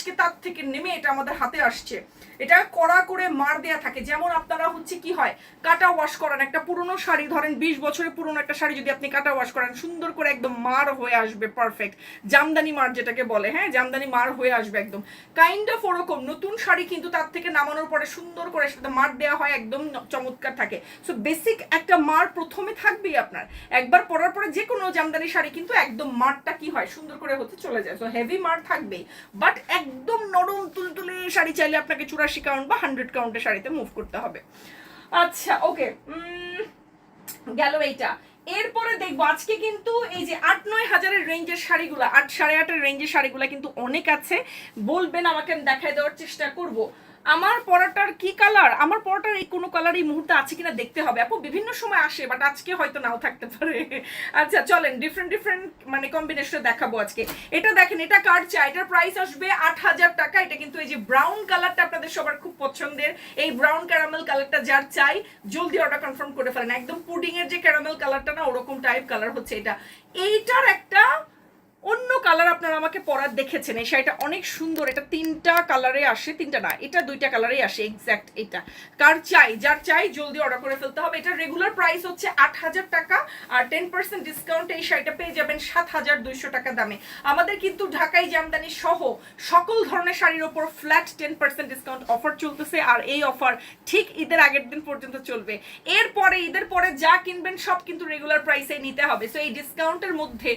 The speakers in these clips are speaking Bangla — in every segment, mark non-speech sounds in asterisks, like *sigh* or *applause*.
আজকে তার থেকে নেমে এটা আমাদের হাতে আসছে। এটা কড়া করে মার দেয়া থাকে। যেমন আপনারা হচ্ছে কি হয়, কাটা ওয়াশ করান একটা পুরনো শাড়ি, ধরেন বিশ বছরের পুরনো একটা শাড়ি যদি আপনি কাটা ওয়াশ করেন, সুন্দর করে একদম মার হয়ে আসবে পারফেক্ট জামদানি মার যেটাকে বলে হ্যাঁ? জামদানি মার হয়ে আসবে একদম। কাইন্ড অফ ওরকম। নতুন শাড়ি কিন্তু তার থেকে নামানোর পরে সুন্দর করে সেটা মার দেওয়া হয়, একদম চমৎকার থাকে। সো বেসিক একটা মার প্রথমে থাকবেই আপনার। একবার পরার পরে যে কোনো জামদানি শাড়ি কিন্তু একদম মারটা কি হয়, সুন্দর করে হতে চলে যায়। সো হেভি মার থাকবেই। বাট একদম নরম তুলতুলে শাড়ি চাইলে আপনাকে চুরাশি কাউন্ট বা হান্ড্রেড কাউন্টের শাড়িতে মুভ করতে হবে। আচ্ছা ওকে গেল এইটা। এরপরে দেখব, আজকে কিন্তু এই যে আট নয় হাজারের রেঞ্জের শাড়িগুলো, আট সাড়ে আটের রেঞ্জের শাড়িগুলো কিন্তু অনেক আছে। বলবেন আমাকে, আমি দেখায় দেওয়ার চেষ্টা করব। আমার পরাটার কি কালার আমার পরাটার এই কোনো কালার এই মুহূর্তে আছে কিনা দেখতে হবে। আপু, বিভিন্ন সময় আসে বাট আজকে হয়তো নাও থাকতে পারে। আচ্ছা চলেন ডিফারেন্ট ডিফারেন্ট মানে কম্বিনেশনে দেখাবো আজকে। এটা দেখেন, এটা কার চাই? এটার প্রাইস আসবে আট হাজার টাকা। এটা কিন্তু এই যে ব্রাউন কালারটা আপনাদের সবার খুব পছন্দের। এই ব্রাউন ক্যারামেল কালারটা যার চাই, জলদি অর্ডার কনফার্ম করে ফেলেন। একদম পুডিং এর যে ক্যারামেল কালারটা না, ওরকম টাইপ কালার হচ্ছে এটা। এইটার একটা অন্য কালার আপনারা আমাকে পরার দেখেছেন। এই শাড়িটা অনেক সুন্দর। এটা তিনটা কালারে আসে, তিনটা না, এটা দুইটা কালারে আসে এক্স্যাক্ট এটা। কার চাই, যার চাই জলদি অর্ডার করে ফেলতে হবে। এটা রেগুলার প্রাইস হচ্ছে আট হাজার টাকা আর টেন পার্সেন্ট ডিসকাউন্ট এই শাড়িটা পেয়ে যাবেন সাত হাজার দুইশো টাকা দামে। আমাদের কিন্তু ঢাকাই জামদানি সহ সকল ধরনের শাড়ির ওপর flat ten percent discount offer চলতেছে আর এই অফার ঠিক ঈদের আগের দিন পর্যন্ত চলবে। এরপরে, ঈদের পরে যা কিনবেন সব কিন্তু রেগুলার প্রাইসে নিতে হবে। সো এই ডিসকাউন্টের মধ্যে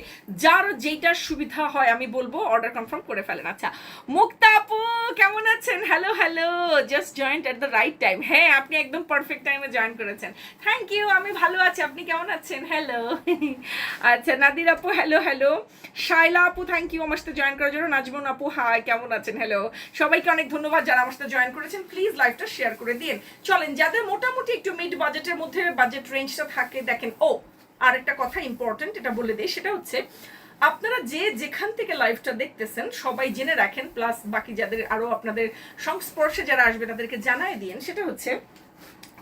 যার যেইটার সুবিধা হয়, আমি বলব, অর্ডার কনফার্ম করে ফেলেন। আচ্ছা মুক্তা আপু, কেমন আছেন? Hello hello just joined at the right time হ্যাঁ আপনি একদম পারফেক্ট টাইমে জয়েন করেছেন। থ্যাংক ইউ আমি ভালো আছি, আপনি কেমন আছেন? হ্যালো *laughs* আচ্ছা নাদির আপু হ্যালো হ্যালো শাইলা আপু থ্যাংক ইউ আমার সাথে জয়েন করার জন্য। নাজমুন আপু হাই কেমন আছেন? হ্যালো সবাইকে অনেক ধন্যবাদ যারা আমার সাথে জয়েন করেছেন। প্লিজ লাইভটা শেয়ার করে দিন। চলেন, যাদের মোটামুটি একটু মিড বাজেটের মধ্যে বাজেট রেঞ্জটা থাকে, দেখেন, ও আরেকটা কথা ইম্পর্টেন্ট এটা বলে দিই, সেটা হচ্ছে আপনারা যে যেখান থেকে লাইভটা দেখতেছেন, সবাই জেনে রাখেন প্লাস বাকি যাদের আরও আপনাদের সংস্পর্শে যারা আসবে তাদেরকে জানাই দিন সেটা হচ্ছে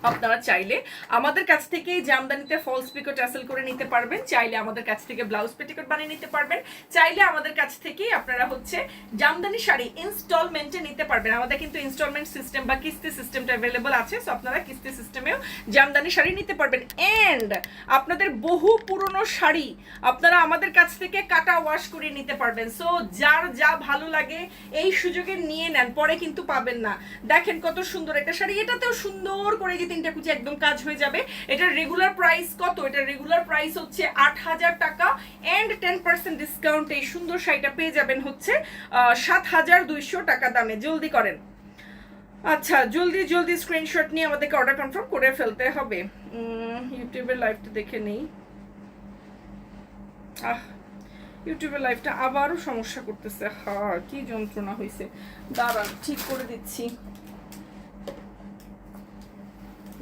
আপনারা চাইলে আমাদের কাছ থেকে জামদানিতে ফলস পিকো ট্যাসেল করে নিতে পারবেন, চাইলে আমাদের কাছ থেকে ব্লাউজ পেটিকোট বানিয়ে নিতে পারবেন, চাইলে আমাদের কাছ থেকে আপনারা হচ্ছে জামদানি শাড়ি ইনস্টলমেন্টে নিতে পারবেন। আমাদের কিন্তু ইনস্টলমেন্ট সিস্টেম বা কিস্তি সিস্টেমটা অ্যাভেলেবল আছে সো আপনারা কিস্তি সিস্টেমেও জামদানি শাড়ি নিতে পারবেন। এন্ড আপনাদের বহু পুরনো শাড়ি আপনারা আমাদের কাছ থেকে কাটা ওয়াশ করে নিতে পারবেন। সো যার যা ভালো লাগে এই সুযোগে নিয়ে নেন, পরে কিন্তু পাবেন না। দেখেন কত সুন্দর একটা শাড়ি, এটাতেও সুন্দর করে যে তিনটা কুচি একদম কাজ হয়ে যাবে। এটার রেগুলার প্রাইস কত? এটা রেগুলার প্রাইস হচ্ছে আট হাজার টাকা এন্ড টেন পার্সেন্ট ডিসকাউন্ট এই সুন্দর শাড়িটা পেয়ে যাবেন হচ্ছে সাত হাজার দুইশো টাকা দামে। জলদি করেন। আচ্ছা জলদি জলদি স্ক্রিনশট নিয়ে আমাদেরকে অর্ডার কনফার্ম করে ফেলতে হবে। ইউটিউবের লাইভটা দেখে নেই। আহ ইউটিউবের লাইভটা আবারও সমস্যা করতেছে। হা, কি যন্ত্রণা হয়েছে দাঁড়ান, ঠিক করে দিচ্ছি।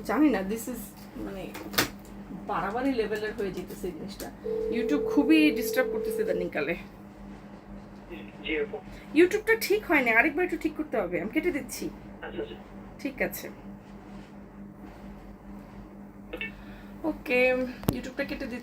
জানি না দিস ইজ মানে বাড়াবাড়ি লেভেলের হয়ে যেতেছে এই জিনিসটা। ইউটিউব খুবই ডিস্টার্ব করতেছে দানিকালে ইউটিউবটা ঠিক হয়নি আরেকবার একটু ঠিক করতে হবে আমি কেটে দিচ্ছি। আচ্ছা আচ্ছা। ঠিক আছে। ওকে ইউটিউবটা কেটে দিচ্ছি।